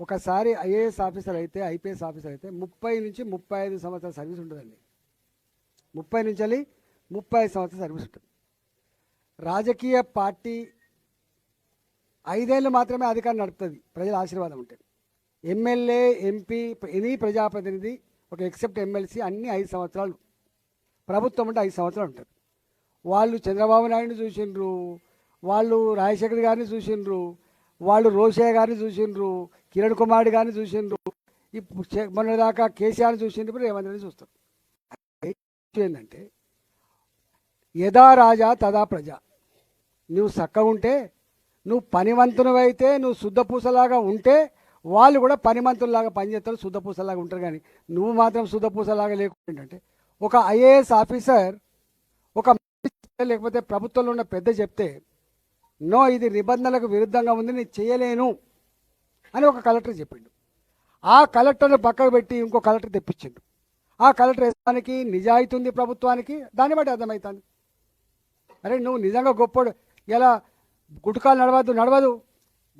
ఒకసారి IAS officer అయితే IPS officer అయితే ముప్పై నుంచి ముప్పై ఐదు సంవత్సరాల సర్వీస్ ఉంటుందండి. ముప్పై నుంచి వెళ్ళి ముప్పై ఐదు సంవత్సరాల సర్వీస్ ఉంటుంది. రాజకీయ పార్టీ ఐదేళ్ళు మాత్రమే అధికారం నడుపుతుంది. ప్రజల ఆశీర్వాదం ఉంటుంది ఎమ్మెల్యే ఎంపీ ఎనీ ప్రజాప్రతినిధి ఒక ఎక్సెప్ట్ ఎమ్మెల్సీ అన్ని ఐదు సంవత్సరాలు. ప్రభుత్వం అంటే ఐదు సంవత్సరాలు ఉంటుంది. వాళ్ళు చంద్రబాబు నాయుడిని చూసిండ్రు వాళ్ళు రాజశేఖర్ గారిని చూసిండ్రు వాళ్ళు రోషయ్య గారిని చూసిండ్రు కిరణ్ కుమార్ గారిని చూసిండ్రు. ఇప్పుడు చే- మొన్నదాకా కేసీఆర్ని చూసిండ్రు ఇప్పుడు రేవంత్ రెడ్డి చూస్తారు ఏంటంటే యదా రాజా తదా ప్రజ. నువ్వు చక్కగా ఉంటే నువ్వు పనివంతునివైతే నువ్వు శుద్ధపూసలాగా ఉంటే వాళ్ళు కూడా పనిమంతుల్లాగా పనిచేస్తారు శుద్ధపూసలాగా ఉంటారు కానీ నువ్వు మాత్రం శుద్ధపూసలాగా లేకుండా ఏంటంటే ఒక ఐఏఎస్ ఆఫీసర్ ఒక లేకపోతే ప్రభుత్వంలో ఉన్న పెద్ద చెప్తే నో ఇది నిబంధనలకు విరుద్ధంగా ఉంది నేను చేయలేను. అని ఒక కలెక్టర్ చెప్పిండు. ఆ కలెక్టర్ని పక్కకు పెట్టి ఇంకో కలెక్టర్ తెప్పించిండు. ఆ కలెక్టర్ వేసానికి నిజాయితీ ఉంది ప్రభుత్వానికి? దాన్ని బట్టి అర్థమవుతుంది అరే నువ్వు నిజంగా గొప్పడు. ఇలా గుటకాలు నడవద్దు నడవదు.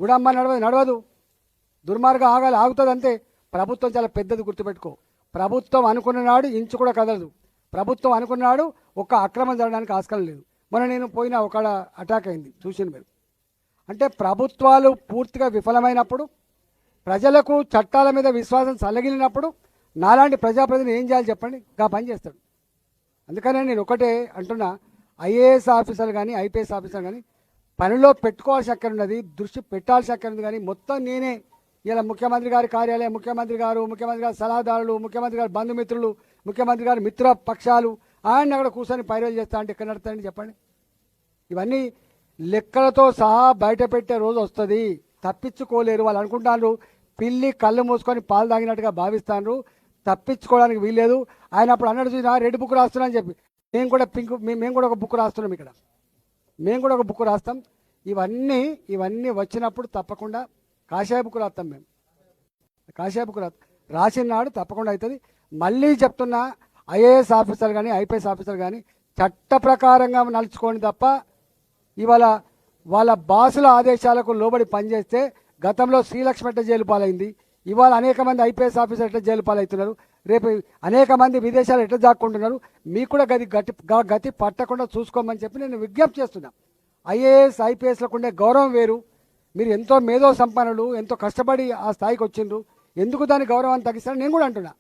గుడమ్మ నడవదు నడవదు. దుర్మార్గం ఆగాలి ఆగుతుంది అంతే ప్రభుత్వం చాలా పెద్దది గుర్తుపెట్టుకో. ప్రభుత్వం అనుకున్న నాడు ఇంచు కూడా కదలదు. ప్రభుత్వం అనుకున్నాడు ఒక్క అక్రమం జరగడానికి ఆస్కారం లేదు. మొన్న నేను పోయిన ఒక అటాక్ అయింది చూసిన మీరు. అంటే ప్రభుత్వాలు పూర్తిగా విఫలమైనప్పుడు ప్రజలకు చట్టాల మీద విశ్వాసం చల్లగిలినప్పుడు నాలాంటి ప్రజాప్రతినిధి ఏం చేయాలి చెప్పండి? ఇంకా పని చేస్తాడు. అందుకనే నేను ఒకటే అంటున్నా ఐఏఎస్ ఆఫీసర్ కానీ ఐపీఎస్ ఆఫీసర్ కానీ పనిలో పెట్టుకోవాల్సి అక్కడ ఉన్నది దృష్టి పెట్టాల్సి అక్కడ ఉంది కానీ మొత్తం నేనే. ఇలా ముఖ్యమంత్రి గారి కార్యాలయం ముఖ్యమంత్రి గారు ముఖ్యమంత్రి గారి సలహాదారులు ముఖ్యమంత్రి గారి బంధుమిత్రులు ముఖ్యమంత్రి గారి మిత్ర పక్షాలు ఆయన అక్కడ కూర్చొని పైరలు చేస్తా అంటే ఎక్కడ నడుతాయండి చెప్పండి? ఇవన్నీ లెక్కలతో సహా బయట పెట్టే రోజు వస్తుంది. తప్పించుకోలేరు. వాళ్ళు అనుకుంటారు పిల్లి కళ్ళు మూసుకొని పాలు తాగినట్టుగా భావిస్తాను తప్పించుకోవడానికి వీల్లేదు. ఆయన అప్పుడు అన్నట్టు చూసినా రెడ్ బుక్ రాస్తున్నా అని చెప్పి. మేము కూడా పింక్ మేము కూడా ఒక బుక్ రాస్తున్నాం ఇక్కడ. మేము కూడా ఒక బుక్ రాస్తాం. ఇవన్నీ ఇవన్నీ వచ్చినప్పుడు తప్పకుండా కాషాయ బుక్ రాస్తాం మేము. కాషాయ బుక్ రాసిన నాడు తప్పకుండా అవుతుంది మళ్ళీ చెప్తున్నా ఐఏఎస్ ఆఫీసర్ కానీ ఐపీఎస్ ఆఫీసర్ కానీ చట్ట ప్రకారంగా నడుచుకోండి తప్ప ఇవాళ వాళ్ళ బాసుల ఆదేశాలకు లోబడి పనిచేస్తే గతంలో శ్రీలక్ష్మి ఎట్ట జైలు పాలైంది ఇవాళ అనేక మంది ఐపీఎస్ ఆఫీసర్ ఎట్లా జైలు పాలవుతున్నారు రేపు అనేక మంది విదేశాలు ఎట్లా దాక్కుంటున్నారు మీకు కూడా గది గతి గతి పట్టకుండా చూసుకోమని చెప్పి నేను విజ్ఞప్తి చేస్తున్నా. ఐఏఎస్ ఐపీఎస్లకు ఉండే గౌరవం వేరు. మీరు ఎంతో మేధో సంపన్నులు ఎంతో కష్టపడి ఆ స్థాయికి వచ్చిండ్రు. ఎందుకు దాని గౌరవాన్ని తగ్గిస్తారని నేను కూడా అంటున్నా.